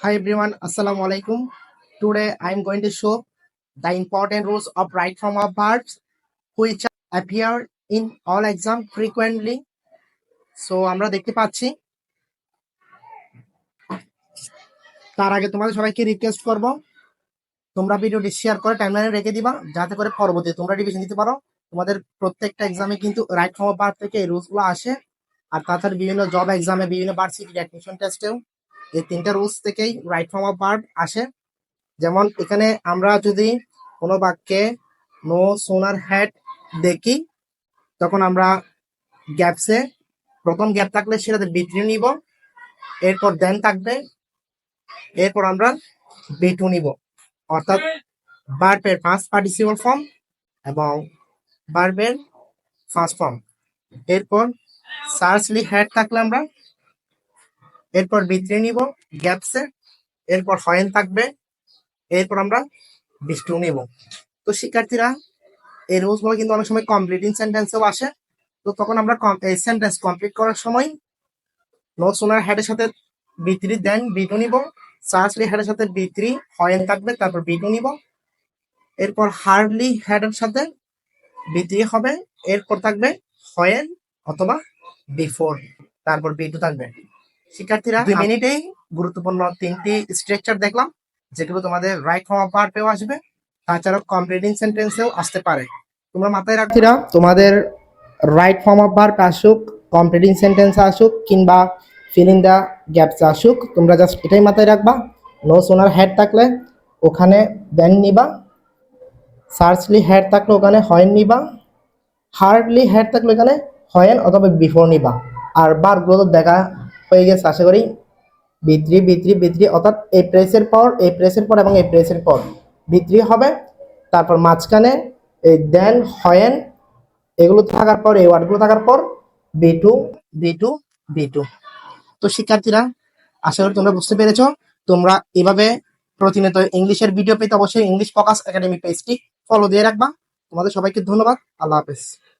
Hi everyone, Assalamu alaikum. Today I am going to show the important rules of right form of verbs which appear in all exam frequently. So আমরা দেখতে পাচ্ছি। তার আগে তোমাদের সবাইকে request করব। তোমরা ভিডিওটি শেয়ার করে টাইমলাইনে রেখে দিবা যাতে করে পরবর্তী তোমরা রিভিশন দিতে পারো। তোমাদের প্রত্যেকটা এক্সামে কিন্তু রাইট ফর্ম অফ ভার্ব থেকে এই রুলসগুলো আসে। আর তাছাড়া বিভিন্ন জব এক্সামে বিভিন্ন ভার্সিটি অ্যাডমিশন টেস্টেও এই তিনটা রুলস থেকেই রাইট ফর্ম অফ ভার্ব আসে। যেমন এখানে আমরা যদি কোনো বাক্যে নো সোনার হ্যাড দেখি, তখন আমরা গ্যাপসে প্রথম গ্যাপ থাকলে সেটাতে বিট্রি নিব, এরপর দেন থাকবে, এরপর আমরা বিটু নিব। অর্থাৎ ভার্বের ফার্স্ট পার্টিসিপল ফর্ম এবং ভার্বের ফার্স্ট ফর্ম এরপর সার্চলি হ্যাড থাকলে আমরা এরপর বিত্রে নিব, গ্যাপসে। এরপর হয়েন থাকবে, এরপর আমরা বিষ্টু নিব। তো শিক্ষার্থীরা, এই রুলসগুলো কিন্তু অনেক সময় কমপ্লিটিং সেন্টেন্সেও আসে। তো তখন আমরা এই সেন্টেন্স কমপ্লিট করার সময় নো সোনার হেডের সাথে বিত্রি দেন, বিটু নিব। সার্চলি হেডের সাথে বিত্রি হয়েন থাকবে, তারপর বিটু নিব। এরপর হার্ডলি হেডের সাথে বিত্রি হবে, এরপর থাকবে হয়েন অথবা বিফোর তারপর বিটু থাকবে। শিক্ষার্থীরা দুই মিনিটেই গুরুত্বপূর্ণ তিনটি স্ট্রাকচার দেখলাম যেগুলো তোমাদের রাইট ফর্ম অফ ভার্বেও আসবে। তাছাড়াও কমপ্লিটিং সেন্টেন্সেও আসতে পারে। তোমরা মাথায় রাখছিরা তোমাদের রাইট ফর্ম অফ ভার্ব আসুক কমপ্লিটিং সেন্টেন্স আসুক কিংবা ফিল ইন দ্য গ্যাপস আসুক তোমরা জাস্ট এটাই মাথায় রাখবা। নো সোনার হেড থাকলে ওখানে দেন নিবা। সার্চলি হেড থাকলে ওখানে হয়েন নিবা। হার্ডলি হেড থাকলে ওখানে হয়েন অথবা বিফোর নিবা। আর বারগুলো তো দেখা হয়ে গেছে, আশা করি। বিত্রি বিত্রি বিত্রি অর্থাৎ এই প্রেসের পর এই প্রেসের পর এবং এই প্রেসের পর। বিত্রি হবে, তারপর মাঝখানে এই দেন হয়েন এগুলো থাকার পর, এই ওয়ার্ডগুলো থাকার পর be to be to be to তো শিক্ষার্থীরা, আশা করি তোমরা বুঝতে পেরেছ, তোমরা এভাবে প্রতিনিয়ত ইংলিশের ভিডিও পেতে অবশ্যই ইংলিশ ফোকাস একাডেমি পেজটি ফলো দিয়ে রাখবা। তোমাদের সবাইকে ধন্যবাদ। আল্লাহ হাফেজ।